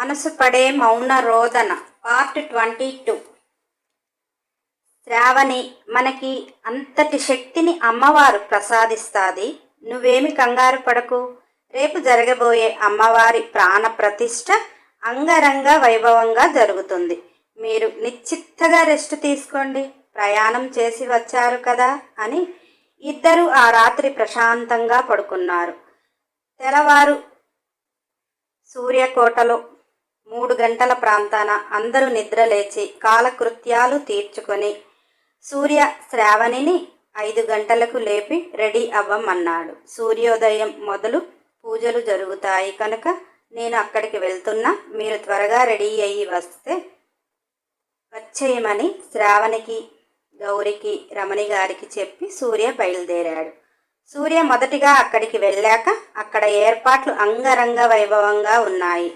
మనసు పడే మౌన రోదన పార్ట్ ట్వంటీ టూ శ్రావణి మనకి అంతటి శక్తిని అమ్మవారు ప్రసాదిస్తాది. నువ్వేమి కంగారు పడకు. రేపు జరగబోయే అమ్మవారి ప్రాణ ప్రతిష్ట అంగరంగ వైభవంగా జరుగుతుంది. మీరు నిశ్చిత్తగా రెస్ట్ తీసుకోండి. ప్రయాణం చేసి వచ్చారు కదా అని ఇద్దరు ఆ రాత్రి ప్రశాంతంగా పడుకున్నారు. తెల్లవారు సూర్యకోటలో మూడు గంటల ప్రాంతాన అందరూ నిద్రలేచి కాలకృత్యాలు తీర్చుకొని సూర్య శ్రావణిని ఐదు గంటలకు లేపి రెడీ అవ్వమన్నాడు. సూర్యోదయం మొదలు పూజలు జరుగుతాయి కనుక నేను అక్కడికి వెళ్తున్నా. మీరు త్వరగా రెడీ అయ్యి వస్తే వచ్చేయమని శ్రావణికి గౌరికి రమణి గారికి చెప్పి సూర్య బయలుదేరాడు. సూర్య మొదటిగా అక్కడికి వెళ్ళాక అక్కడ ఏర్పాట్లు అంగరంగ వైభవంగా ఉన్నాయి.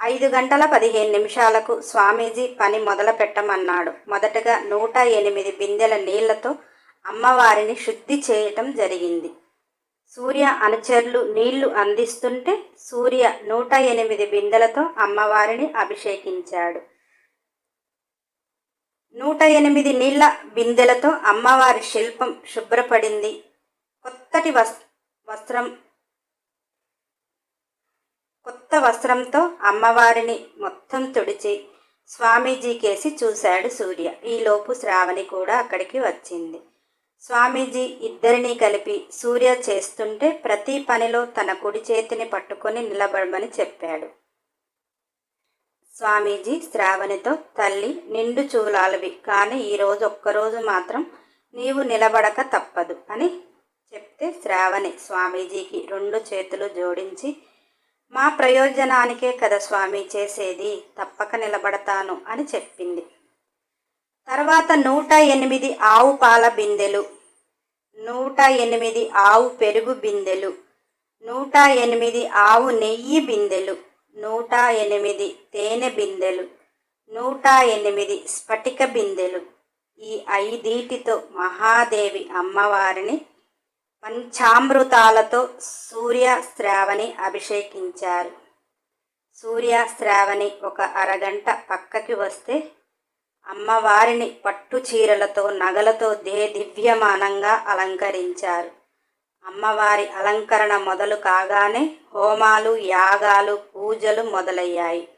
ఐదు గంటల పదిహేను నిమిషాలకు స్వామీజీ పని మొదలు పెట్టమన్నాడు మొదటగా నూట ఎనిమిది బిందెల నీళ్ళతో అమ్మవారిని శుద్ధి చేయటం జరిగింది. సూర్య అనుచరులు నీళ్ళు అందిస్తుంటే సూర్య నూట ఎనిమిది బిందెలతో అమ్మవారిని అభిషేకించాడు. నూట ఎనిమిది నీళ్ళ బిందెలతో అమ్మవారి శిల్పం శుభ్రపడింది. కొత్తటి వస్ వస్త్రం కొత్త వస్త్రంతో అమ్మవారిని మొత్తం తుడిచి స్వామీజీకేసి చూశాడు సూర్య. ఈలోపు శ్రావణి కూడా అక్కడికి వచ్చింది. స్వామీజీ ఇద్దరినీ కలిపి సూర్య చేస్తుంటే ప్రతి పనిలో తన కుడి చేతిని పట్టుకొని నిలబడమని చెప్పాడు. స్వామీజీ శ్రావణితో తల్లి నిండు చూలాలవి కానీ ఈరోజు ఒక్కరోజు మాత్రం నీవు నిలబడక తప్పదు అని చెప్తే శ్రావణి. స్వామీజీకి రెండు చేతులు జోడించి మా ప్రయోజనానికే కదా స్వామి చేసేది తప్పక నిలబడతాను అని చెప్పింది. తర్వాత నూట ఎనిమిది ఆవు పాల బిందెలు నూట ఎనిమిది ఆవు పెరుగు బిందెలు నూట ఎనిమిది ఆవు నెయ్యి బిందెలు నూట ఎనిమిది తేనె బిందెలు నూట ఎనిమిది స్ఫటిక బిందెలు. ఈ ఐదీటితో మహాదేవి అమ్మవారిని పంచామృతాలతో సూర్య శ్రావణి అభిషేకించారు. సూర్య శ్రావణి ఒక అరగంట పక్కకి వస్తే అమ్మవారిని పట్టు చీరలతో నగలతో దే దివ్యమానంగా అలంకరించారు. అమ్మవారి అలంకరణ మొదలు కాగానే హోమాలు యాగాలు పూజలు మొదలయ్యాయి.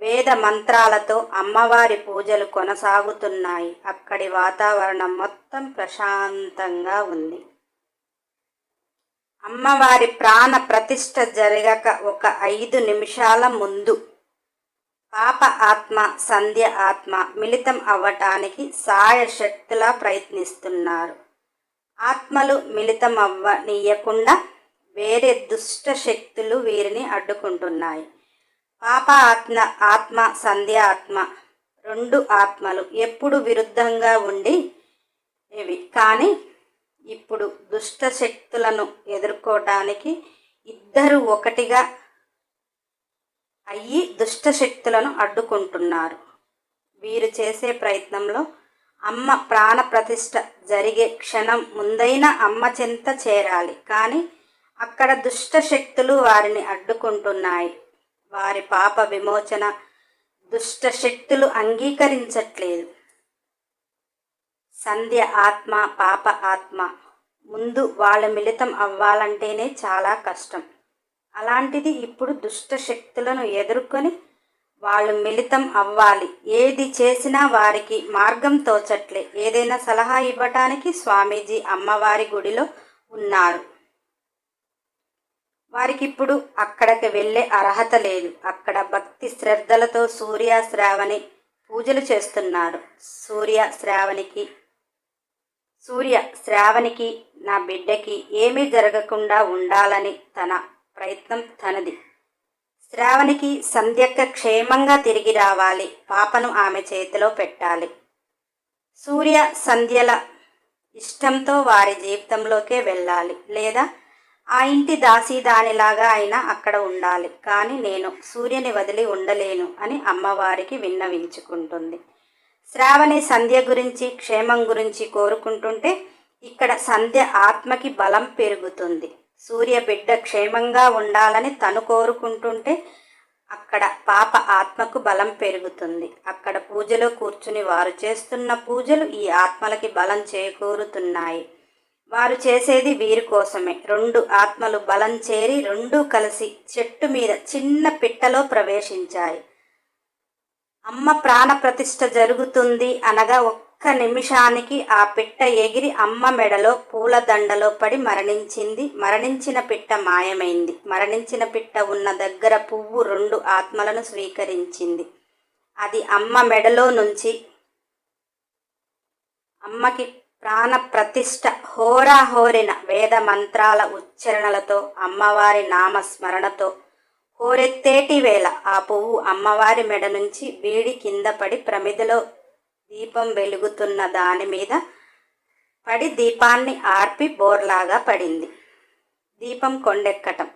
వేద మంత్రాలతో అమ్మవారి పూజలు కొనసాగుతున్నాయి. అక్కడి వాతావరణం మొత్తం ప్రశాంతంగా ఉంది. అమ్మవారి ప్రాణ ప్రతిష్ట జరగక ఒక ఐదు నిమిషాల ముందు పాప ఆత్మ సంధ్య ఆత్మ మిళితం అవ్వటానికి సాయశక్తులా ప్రయత్నిస్తున్నారు. ఆత్మలు మిళితం అవ్వనీయకుండా వేరే దుష్ట శక్తులు వీరిని అడ్డుకుంటున్నాయి. పాప ఆత్మ ఆత్మ సంధ్య ఆత్మ రెండు ఆత్మలు ఎప్పుడు విరుద్ధంగా ఉండి ఇవి కానీ ఇప్పుడు దుష్ట శక్తులను ఎదుర్కోవటానికి ఇద్దరు ఒకటిగా అయ్యి దుష్ట శక్తులను అడ్డుకుంటున్నారు. వీరు చేసే ప్రయత్నంలో అమ్మ ప్రాణప్రతిష్ఠ జరిగే క్షణం ముందైన అమ్మ చెంత చేరాలి. కానీ అక్కడ దుష్ట శక్తులు వారిని అడ్డుకుంటున్నాయి. వారి పాప విమోచన దుష్ట శక్తులు అంగీకరించట్లేదు. సంధ్య ఆత్మ పాప ఆత్మ. ముందు వాళ్ళ మిళితం అవ్వాలంటేనే చాలా కష్టం. అలాంటిది ఇప్పుడు దుష్ట శక్తులను ఎదుర్కొని వాళ్ళు మిళితం అవ్వాలి. ఏది చేసినా వారికి మార్గం తోచట్లే. ఏదైనా సలహా ఇవ్వటానికి స్వామీజీ అమ్మవారి గుడిలో ఉన్నారు. వారికి ఇప్పుడు అక్కడికి వెళ్ళే అర్హత లేదు. అక్కడ భక్తి శ్రద్ధలతో సూర్య శ్రావణి పూజలు చేస్తున్నారు. సూర్య శ్రావణికి సూర్య శ్రావణికి నా బిడ్డకి ఏమీ జరగకుండా ఉండాలని తన ప్రయత్నం తనది. శ్రావణికి సంధ్యక్క క్షేమంగా తిరిగి రావాలి పాపను ఆమె చేతిలో పెట్టాలి. సూర్య సంధ్యల ఇష్టంతో వారి జీవితంలోకే వెళ్ళాలి లేదా ఆ ఇంటి దాసి దానిలాగా అయినా అక్కడ ఉండాలి. కానీ నేను సూర్యుని వదిలి ఉండలేను అని అమ్మవారికి విన్నవించుకుంటుంది. శ్రావణి సంధ్య గురించి క్షేమం గురించి కోరుకుంటుంటే ఇక్కడ సంధ్య ఆత్మకి బలం పెరుగుతుంది. సూర్య బిడ్డ క్షేమంగా ఉండాలని తను కోరుకుంటుంటే అక్కడ పాప ఆత్మకు బలం పెరుగుతుంది. అక్కడ పూజలో కూర్చుని వారు చేస్తున్న పూజలు ఈ ఆత్మలకి బలం చేకూరుతున్నాయి. వారు చేసేది వీరి కోసమే. రెండు ఆత్మలు బలం చేరి రెండూ కలిసి చెట్టు మీద చిన్న పిట్టలో ప్రవేశించాయి. అమ్మ ప్రాణ ప్రతిష్ఠ జరుగుతుంది అనగా ఒక్క నిమిషానికి ఆ పిట్ట ఎగిరి అమ్మ మెడలో పూలదండలో పడి మరణించింది. మరణించిన పిట్ట మాయమైంది. మరణించిన పిట్ట ఉన్న దగ్గర పువ్వు రెండు ఆత్మలను స్వీకరించింది. అది అమ్మ మెడలో నుంచి అమ్మకి ప్రాణ ప్రతిష్ఠ హోరాహోరిన వేద మంత్రాల ఉచ్చరణలతో అమ్మవారి నామస్మరణతో కోరెత్తేటి వేళ ఆ పువ్వు అమ్మవారి మెడ నుంచి వేడి కింద పడి ప్రమిదలో దీపం వెలుగుతున్న దాని మీద పడి దీపాన్ని ఆర్పి బోర్లాగా పడింది. దీపం కొండెక్కటం.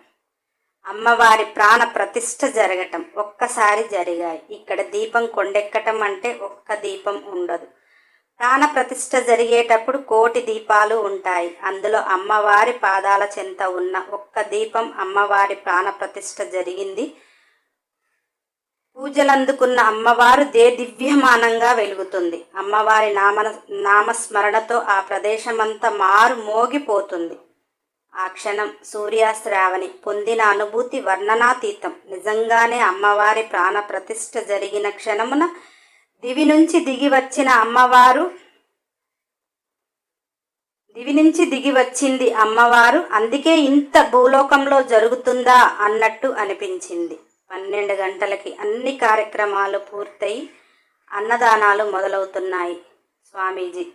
అమ్మవారి ప్రాణ ప్రతిష్ట జరగటం ఒక్కసారి జరిగాయి. ఇక్కడ దీపం కొండెక్కటం అంటే ఒక్క దీపం ఉండదు. ప్రాణప్రతిష్ఠ జరిగేటప్పుడు కోటి దీపాలు ఉంటాయి. అందులో అమ్మవారి పాదాల చెంత ఉన్న ఒక్క దీపం అమ్మవారి ప్రాణప్రతిష్ఠ జరిగింది. పూజలందుకున్న అమ్మవారు దే దివ్యమానంగా వెలుగుతుంది. అమ్మవారి నామ నామస్మరణతో ఆ ప్రదేశమంతా మారు మోగిపోతుంది. ఆ క్షణం సూర్యాశ్రావణి పొందిన అనుభూతి వర్ణనాతీతం. నిజంగానే అమ్మవారి ప్రాణ ప్రతిష్ఠ జరిగిన క్షణమున దివి నుంచి దిగి వచ్చిన అమ్మవారు దివి నుంచి దిగి వచ్చింది అమ్మవారు అందుకే ఇంత భూలోకంలో జరుగుతుందా అన్నట్టు అనిపించింది. పన్నెండు గంటలకి అన్ని కార్యక్రమాలు పూర్తయి అన్నదానాలు మొదలవుతున్నాయి. స్వామీజీ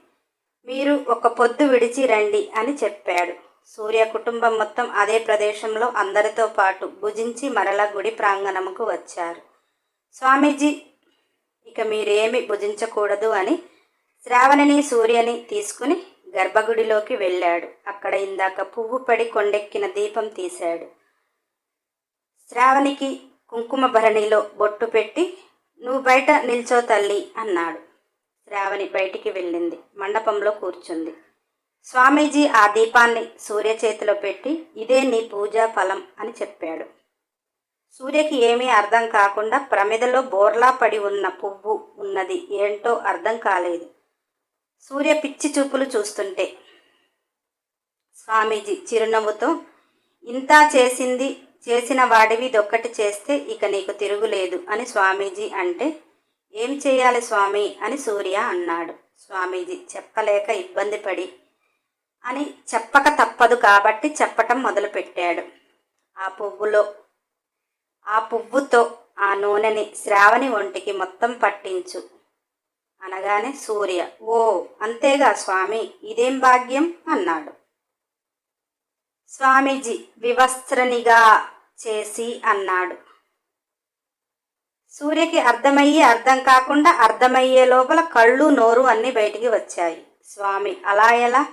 మీరు ఒక పొద్దు విడిచి రండి అని చెప్పాడు. సూర్య కుటుంబం మొత్తం అదే ప్రదేశంలో అందరితో పాటు భుజించి మరల గుడి ప్రాంగణముకు వచ్చారు. స్వామీజీ ఇక మీరేమి భుజించకూడదు అని శ్రావణిని సూర్యని తీసుకుని గర్భగుడిలోకి వెళ్ళాడు. అక్కడ ఇందాక పువ్వు పడి కొండెక్కిన దీపం తీశాడు. శ్రావణికి కుంకుమ భరణిలో బొట్టు పెట్టి నువ్వు బయట నిల్చో తల్లి అన్నాడు. శ్రావణి బయటికి వెళ్ళింది. మండపంలో కూర్చుంది. స్వామీజీ ఆ దీపాన్ని సూర్య చేతిలో పెట్టి ఇదే నీ పూజా ఫలం అని చెప్పాడు. సూర్యకి ఏమీ అర్థం కాకుండా ప్రమిదలో బోర్లా పడి ఉన్న పువ్వు ఉన్నది. ఏంటో అర్థం కాలేదు. సూర్య పిచ్చి చూపులు చూస్తుంటే స్వామీజీ చిరునవ్వుతో ఇంత చేసింది చేసిన వాడివి దొక్కటి చేస్తే ఇక నీకు తిరుగులేదు అని స్వామీజీ అంటే ఏం చేయాలి స్వామి అని సూర్య అన్నాడు. స్వామీజీ చెప్పలేక ఇబ్బంది పడి అని చెప్పక తప్పదు కాబట్టి చెప్పటం మొదలుపెట్టాడు. ఆ పువ్వులో ఆ పువ్వుతో ఆ నూనెని శ్రావణి ఒంటికి మొత్తం పట్టించు. అనగానే సూర్య ఓ అంతేగా స్వామి ఇదేం భాగ్యం? అన్నాడు. స్వామీజీ వివస్త్రనిగా చేసి అన్నాడు. సూర్యకి అర్థమయ్యి అర్థం కాకుండా అర్థమయ్యే లోపల కళ్ళు నోరు అన్నీ బయటికి వచ్చాయి. స్వామి అలా ఎలా?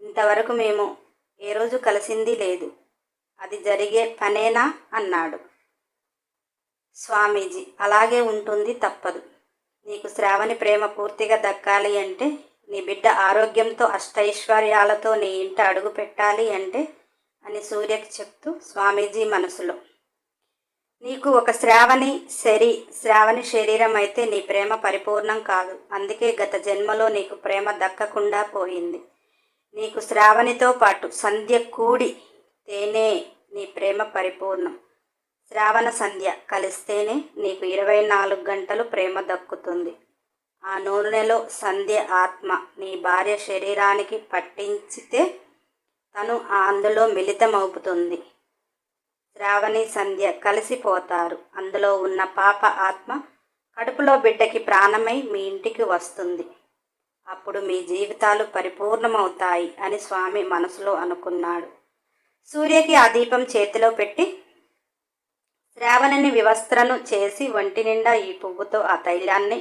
ఇంతవరకు మేము ఏ రోజు కలిసింది లేదు. అది జరిగే పనేనా? అన్నాడు. స్వామీజీ అలాగే ఉంటుంది తప్పదు. నీకు శ్రావణి ప్రేమ పూర్తిగా దక్కాలి అంటే నీ బిడ్డ ఆరోగ్యంతో అష్టైశ్వర్యాలతో నీ ఇంట అడుగు పెట్టాలి అంటే అని సూర్యకి చెప్తూ స్వామీజీ మనసులో. నీకు ఒక శ్రావణి శరీ శ్రావణి శరీరం అయితే నీ ప్రేమ పరిపూర్ణం కాదు. అందుకే గత జన్మలో నీకు ప్రేమ దక్కకుండా పోయింది. నీకు శ్రావణితో పాటు సంధ్య కూడి తేనే నీ ప్రేమ పరిపూర్ణం. శ్రావణ సంధ్య కలిస్తేనే నీకు ఇరవై నాలుగు గంటలు ప్రేమ దక్కుతుంది. ఆ నూనెలో సంధ్య ఆత్మ నీ భార్య శరీరానికి పట్టించితే తను అందులో మిళితమవుతుంది. శ్రావణి సంధ్య కలిసిపోతారు. అందులో ఉన్న పాప ఆత్మ కడుపులో బిడ్డకి ప్రాణమై మీ ఇంటికి వస్తుంది. అప్పుడు మీ జీవితాలు పరిపూర్ణమవుతాయి అని స్వామి మనసులో అనుకున్నాడు. సూర్యకి ఆ దీపం చేతిలో పెట్టి శ్రావణిని వివస్త్రను చేసి ఒంటి నిండా ఈ పువ్వుతో ఆ తైలాన్ని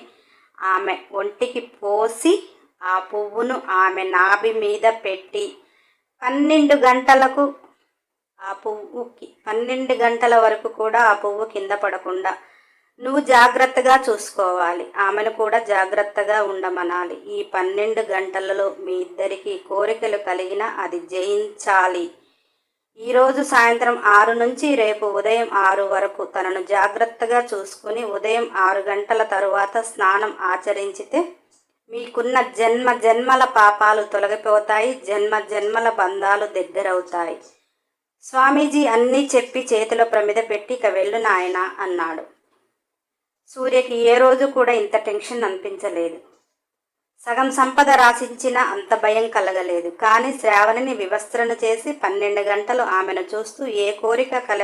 ఆమె ఒంటికి పోసి ఆ పువ్వును ఆమె నాభి మీద పెట్టి పన్నెండు గంటలకు ఆ పువ్వుకి పన్నెండు గంటల వరకు కూడా ఆ పువ్వు కింద పడకుండా నువ్వు జాగ్రత్తగా చూసుకోవాలి. ఆమెను కూడా జాగ్రత్తగా ఉండమనాలి. ఈ పన్నెండు గంటలలో మీ ఇద్దరికి కోరికలు కలిగిన అది జయించాలి. ఈరోజు సాయంత్రం ఆరు నుంచి రేపు ఉదయం ఆరు వరకు తనను జాగ్రత్తగా చూసుకుని ఉదయం ఆరు గంటల తరువాత స్నానం ఆచరించితే మీకున్న జన్మ జన్మల పాపాలు తొలగిపోతాయి జన్మ జన్మల బంధాలు దగ్గరవుతాయి స్వామీజీ అన్నీ చెప్పి చేతిలో ప్రమిద పెట్టి ఇక వెళ్ళు నాయన అన్నాడు. సూర్యకి ఏ రోజు కూడా ఇంత టెన్షన్ అనిపించలేదు. సగం సంపద రాసించిన అంత భయం కలగలేదు. కానీ శ్రావణిని వివస్త్రను చేసి పన్నెండు గంటలు ఆమెను చూస్తూ ఏ కోరిక కల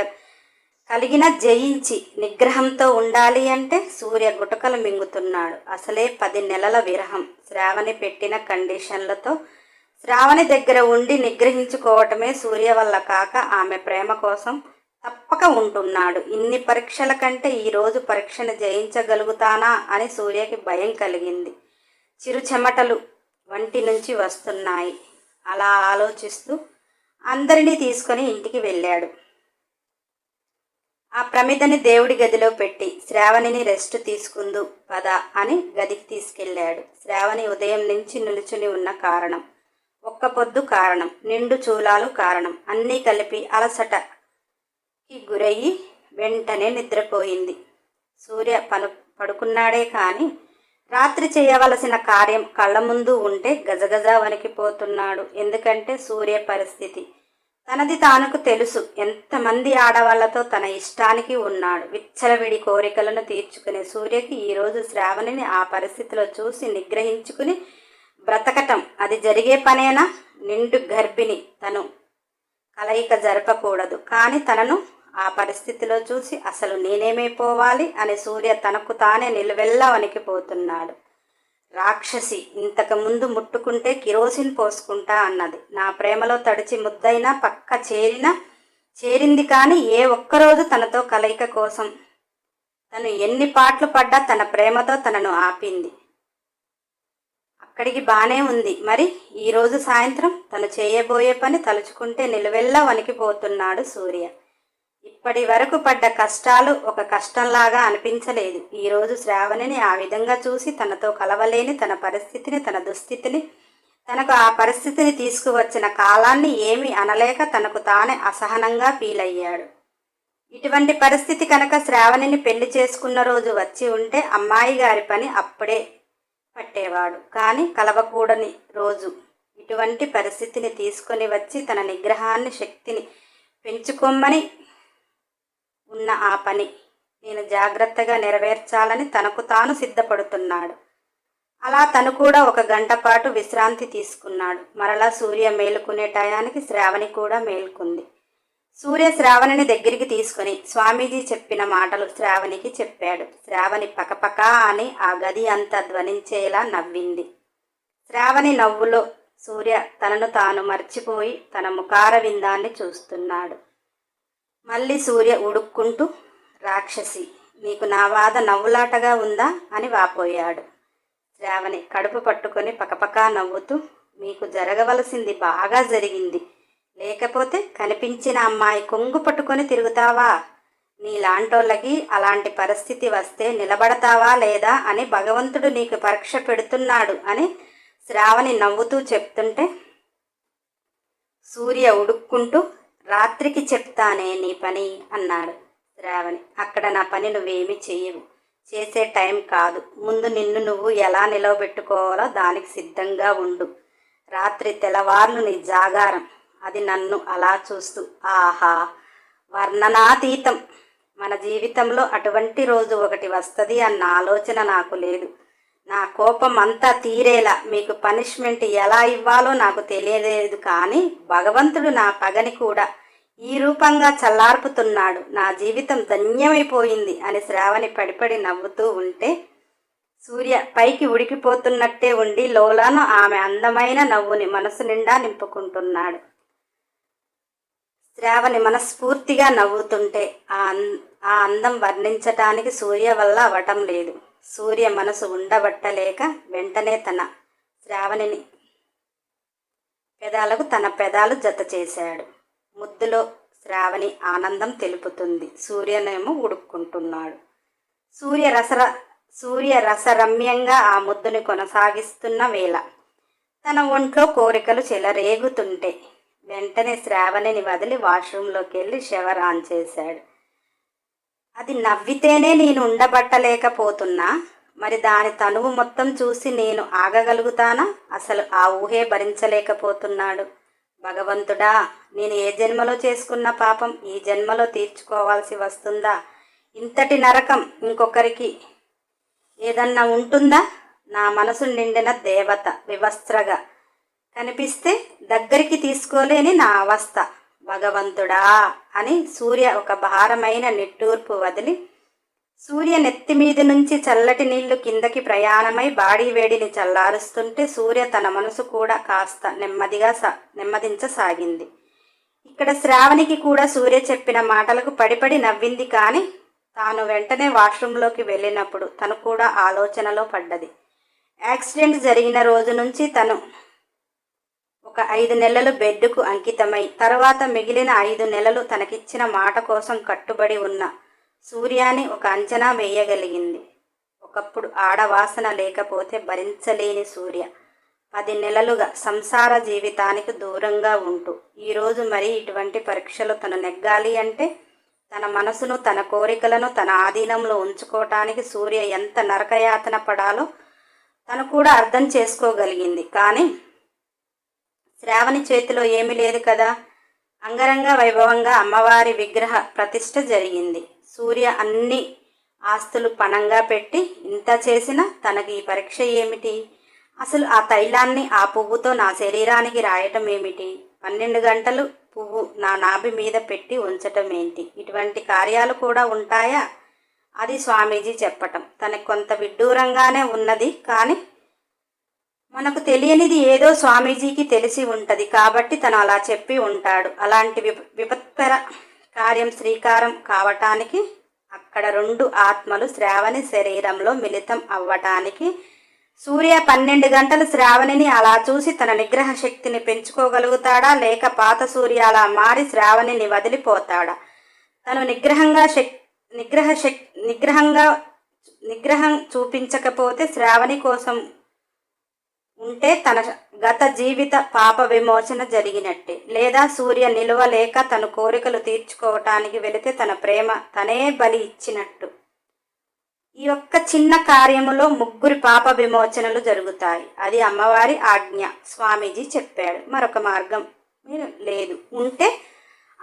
కలిగిన జయించి నిగ్రహంతో ఉండాలి అంటే సూర్య గుటకలు మింగుతున్నాడు. అసలే పది నెలల విరహం. శ్రావణి పెట్టిన కండిషన్లతో శ్రావణి దగ్గర ఉండి నిగ్రహించుకోవటమే సూర్య వల్ల కాక ఆమె ప్రేమ కోసం తప్పక ఉంటున్నాడు. ఇన్ని పరీక్షల కంటే ఈరోజు పరీక్షను జయించగలుగుతానా అని సూర్యకి భయం కలిగింది. చిరు చెమటలు వంటి నుంచి వస్తున్నాయి. అలా ఆలోచిస్తూ అందరినీ తీసుకొని ఇంటికి వెళ్ళాడు. ఆ ప్రమిదని దేవుడి గదిలో పెట్టి శ్రావణిని రెస్ట్ తీసుకుందు పద అని గదికి తీసుకెళ్ళాడు. శ్రావణి ఉదయం నుంచి నిలుచుని ఉన్న కారణం ఒక్క పొద్దు కారణం నిండు చూలాలు కారణం అన్నీ కలిపి అలసటకి గురయ్యి వెంటనే నిద్రపోయింది. సూర్య పను పడుకున్నాడే కానీ రాత్రి చేయవలసిన కార్యం కళ్ళ ముందు ఉంటే గజగజ వణికిపోతున్నాడు. ఎందుకంటే సూర్య పరిస్థితి. తనది తానుకు తెలుసు. ఎంతమంది ఆడవాళ్ళతో తన ఇష్టానికి ఉన్నాడు. విచ్చలవిడి కోరికలను తీర్చుకునే సూర్యకి ఈరోజు శ్రావణిని ఆ పరిస్థితిలో చూసి నిగ్రహించుకుని బ్రతకటం. అది జరిగే పనేనా? నిండు గర్భిణి తను. కలయిక జరపకూడదు. కానీ తనను ఆ పరిస్థితిలో చూసి అసలు నేనేమైపోవాలి అని సూర్య తనకు తానే నిలువెల్లా వణికిపోతున్నాడు రాక్షసి ఇంతకు ముందు ముట్టుకుంటే కిరోసిన్ పోసుకుంటా అన్నది. నా ప్రేమలో తడిచి ముద్దైనా పక్క చేరిన చేరింది కానీ ఏ ఒక్కరోజు తనతో కలయిక కోసం. తను ఎన్ని పాటలు పడ్డా తన ప్రేమతో తనను ఆపింది. అక్కడికి బానే ఉంది. మరి ఈరోజు సాయంత్రం తను చేయబోయే పని తలుచుకుంటే నిలువెల్లా వణికిపోతున్నాడు సూర్య. ఇప్పటి వరకు పడ్డ కష్టాలు ఒక కష్టంలాగా అనిపించలేదు. ఈరోజు శ్రావణిని ఆ విధంగా చూసి తనతో కలవలేని తన పరిస్థితిని తన దుస్థితిని తనకు ఆ పరిస్థితిని తీసుకువచ్చిన కాలాన్ని ఏమీ అనలేక తనకు తానే అసహనంగా ఫీల్ అయ్యాడు ఇటువంటి పరిస్థితి కనుక శ్రావణిని పెళ్ళి చేసుకున్న రోజు వచ్చి ఉంటే అమ్మాయి గారి పని అప్పుడే పట్టేవాడు. కానీ కలవకూడని రోజు. ఇటువంటి పరిస్థితిని తీసుకొని వచ్చి తన నిగ్రహాన్ని శక్తిని పెంచుకోమని ఉన్న ఆ పని నేను జాగ్రత్తగా నెరవేర్చాలని తనకు తాను సిద్ధపడుతున్నాడు. అలా తను కూడా ఒక గంట పాటు విశ్రాంతి తీసుకున్నాడు. మరలా సూర్య మేలుకునే టయానికి శ్రావణి కూడా మేల్కొంది. సూర్య శ్రావణిని దగ్గరికి తీసుకుని స్వామీజీ చెప్పిన మాటలు శ్రావణికి చెప్పాడు. శ్రావణి పకపకా అని ఆ గది అంతా ధ్వనించేలా నవ్వింది. శ్రావణి నవ్వులో సూర్య తనను తాను మర్చిపోయి తన ముఖార విందాన్ని చూస్తున్నాడు. మళ్ళీ సూర్య ఉడుక్కుంటూ రాక్షసి నీకు నా వాద నవ్వులాటగా ఉందా అని వాపోయాడు. శ్రావణి కడుపు పట్టుకొని పకపకా నవ్వుతూ మీకు జరగవలసింది బాగా జరిగింది. లేకపోతే కనిపించిన అమ్మాయి కొంగు పట్టుకొని తిరుగుతావా? నీలాంటోళ్ళకి అలాంటి పరిస్థితి వస్తే నిలబడతావా లేదా అని భగవంతుడు నీకు పరీక్ష పెడుతున్నాడు అని శ్రావణి నవ్వుతూ చెప్తుంటే సూర్య ఉడుక్కుంటూ రాత్రికి చెప్తానే నీ పని అన్నాడు శ్రావణి. అక్కడ నా పని నువ్వేమీ చెయ్యవు. చేసే టైం కాదు. ముందు నిన్ను నువ్వు ఎలా నిలవబెట్టుకోవాలో దానికి సిద్ధంగా ఉండు. రాత్రి తెల్లవార్లు నీ జాగారం. అది నన్ను అలా చూస్తూ ఆహా! వర్ణనాతీతం. మన జీవితంలో అటువంటి రోజు ఒకటి వస్తుంది అన్న ఆలోచన నాకు లేదు. నా కోపం అంతా తీరేలా మీకు పనిష్మెంట్ ఎలా ఇవ్వాలో నాకు తెలియలేదు కానీ భగవంతుడు నా పగని కూడా ఈ రూపంగా చల్లార్పుతున్నాడు. నా జీవితం ధన్యమైపోయింది అని శ్రావణి పడిపడి నవ్వుతూ ఉంటే సూర్య పైకి ఉడికిపోతున్నట్టే ఉండి లోలాను ఆమె అందమైన నవ్వుని మనసు నిండా నింపుకుంటున్నాడు. శ్రావణి మనస్ఫూర్తిగా నవ్వుతుంటే ఆ ఆ అందం వర్ణించటానికి సూర్య వల్ల అవటం లేదు. సూర్య మనసు ఉండబట్టలేక వెంటనే తన శ్రావణిని పెదాలకు తన పెదాలు జత చేశాడు. ముద్దులో శ్రావణి ఆనందం తెలుపుతుంది. సూర్యనేమో ఉడుక్కుంటున్నాడు. సూర్య రసర సూర్య రసరమ్యంగా ఆ ముద్దుని కొనసాగిస్తున్న వేళ తన ఒంట్లో కోరికలు చెలరేగుతుంటే వెంటనే శ్రావణిని వదిలి వాష్రూంలోకి వెళ్ళి షవర్ ఆన్ చేశాడు. అది నవ్వితేనే నేను ఉండబట్టలేకపోతున్నా. మరి దాని తనువు మొత్తం చూసి నేను ఆగగలుగుతానా? అసలు ఆ ఊహే భరించలేకపోతున్నాడు. భగవంతుడా నేను ఏ జన్మలో చేసుకున్న పాపం ఈ జన్మలో తీర్చుకోవాల్సి వస్తుందా? ఇంతటి నరకం ఇంకొకరికి ఏదన్నా ఉంటుందా? నా మనసు నిండిన దేవత వివస్త్రగా కనిపిస్తే దగ్గరికి తీసుకోలేని నా అవస్థ. భగవంతుడా అని సూర్య ఒక భారమైన నిట్టూర్పు వదిలి సూర్య నెత్తి మీద నుంచి చల్లటి నీళ్ళు కిందకి ప్రయాణమై బాడీ వేడిని చల్లారుస్తుంటే సూర్య తన మనసు కూడా కాస్త నెమ్మదిగా సా నెమ్మదించసాగింది. ఇక్కడ శ్రావణికి కూడా సూర్య చెప్పిన మాటలకు పడిపడి నవ్వింది కానీ తాను వెంటనే వాష్రూంలోకి వెళ్ళినప్పుడు తను కూడా ఆలోచనలో పడ్డది. యాక్సిడెంట్ జరిగిన రోజు నుంచి తను ఒక ఐదు నెలలు బెడ్కు అంకితమై తర్వాత మిగిలిన ఐదు నెలలు తనకిచ్చిన మాట కోసం కట్టుబడి ఉన్న సూర్యాని ఒక అంచనా వేయగలిగింది. ఒకప్పుడు ఆడవాసన లేకపోతే భరించలేని సూర్య. పది నెలలుగా సంసార జీవితానికి దూరంగా ఉంటూ ఈరోజు మరి ఇటువంటి పరీక్షలు తను నెగ్గాలి అంటే తన మనసును తన కోరికలను తన ఆధీనంలో ఉంచుకోవటానికి సూర్య ఎంత నరకయాతన పడాలో తను కూడా అర్థం చేసుకోగలిగింది. కానీ శ్రావణి చేతిలో ఏమీ లేదు కదా? అంగరంగ వైభవంగా అమ్మవారి విగ్రహ ప్రతిష్ఠ జరిగింది. సూర్య అన్ని ఆస్తులు పణంగా పెట్టి ఇంత చేసినా తనకి ఈ పరీక్ష ఏమిటి? అసలు ఆ తైలాన్ని ఆ పువ్వుతో నా శరీరానికి రాయటం ఏమిటి? పన్నెండు గంటలు పువ్వు నా నాభి మీద పెట్టి ఉంచటం ఏంటి? ఇటువంటి కార్యాలు కూడా ఉంటాయా? అది స్వామీజీ చెప్పటం. తనకు కొంత విడ్డూరంగానే ఉన్నది కానీ తనకు తెలియనిది ఏదో స్వామీజీకి తెలిసి ఉంటుంది కాబట్టి తను అలా చెప్పి ఉంటాడు. అలాంటి విప విపత్కర కార్యం శ్రీకారం కావటానికి అక్కడ రెండు ఆత్మలు శ్రావణి శరీరంలో మిళితం అవ్వటానికి సూర్య పన్నెండు గంటలు శ్రావణిని అలా చూసి తన నిగ్రహ శక్తిని పెంచుకోగలుగుతాడా? లేక పాత సూర్య అలా మారి శ్రావణిని వదిలిపోతాడా? తను నిగ్రహంగా శక్ నిగ్రహ శక్ నిగ్రహంగా నిగ్రహం చూపించకపోతే శ్రావణి కోసం ఉంటే తన గత జీవిత పాప విమోచన జరిగినట్టే. లేదా సూర్య నిలవలేక తన కోరికలు తీర్చుకోవటానికి వెళితే తన ప్రేమ తనే బలి ఇచ్చినట్టు. ఈ యొక్క చిన్న కార్యములో ముగ్గురి పాప విమోచనలు జరుగుతాయి. అది అమ్మవారి ఆజ్ఞ. స్వామీజీ చెప్పాడు. మరొక మార్గం లేదు. ఉంటే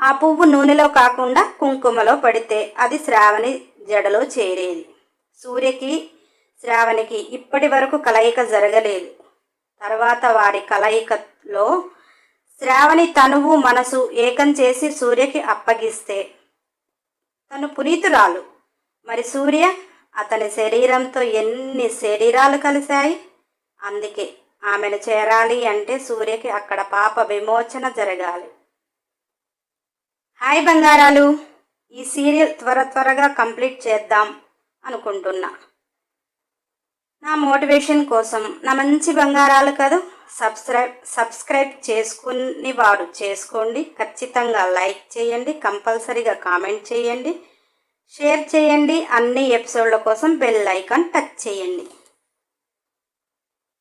ఆ పువ్వు నూనెలో కాకుండా కుంకుమలో పడితే అది శ్రావణి జడలో చేరేది. సూర్యకి శ్రావణికి ఇప్పటి వరకు కలయిక జరగలేదు. తర్వాత వారి కలయికలో శ్రావణి తనువు మనసు ఏకం చేసి సూర్యకి అప్పగిస్తే తను పునీతురాలు. మరి సూర్య అతని శరీరంతో ఎన్ని శరీరాలు కలిశాయి? అందుకే ఆమెను చేరాలి అంటే సూర్యకి అక్కడ పాప విమోచన జరగాలి. హాయ్ బంగారాలు ఈ సీరియల్ త్వర త్వరగా కంప్లీట్ చేద్దాం అనుకుంటున్నా. నా మోటివేషన్ కోసం. నా మంచి బంగారాలు కదా సబ్స్క్రైబ్ సబ్స్క్రైబ్ చేసుకుని వారు చేసుకోండి. ఖచ్చితంగా లైక్ చేయండి కంపల్సరీగా కామెంట్ చేయండి. షేర్ చేయండి అన్ని ఎపిసోడ్ల కోసం బెల్ ఐకాన్ టచ్ చేయండి.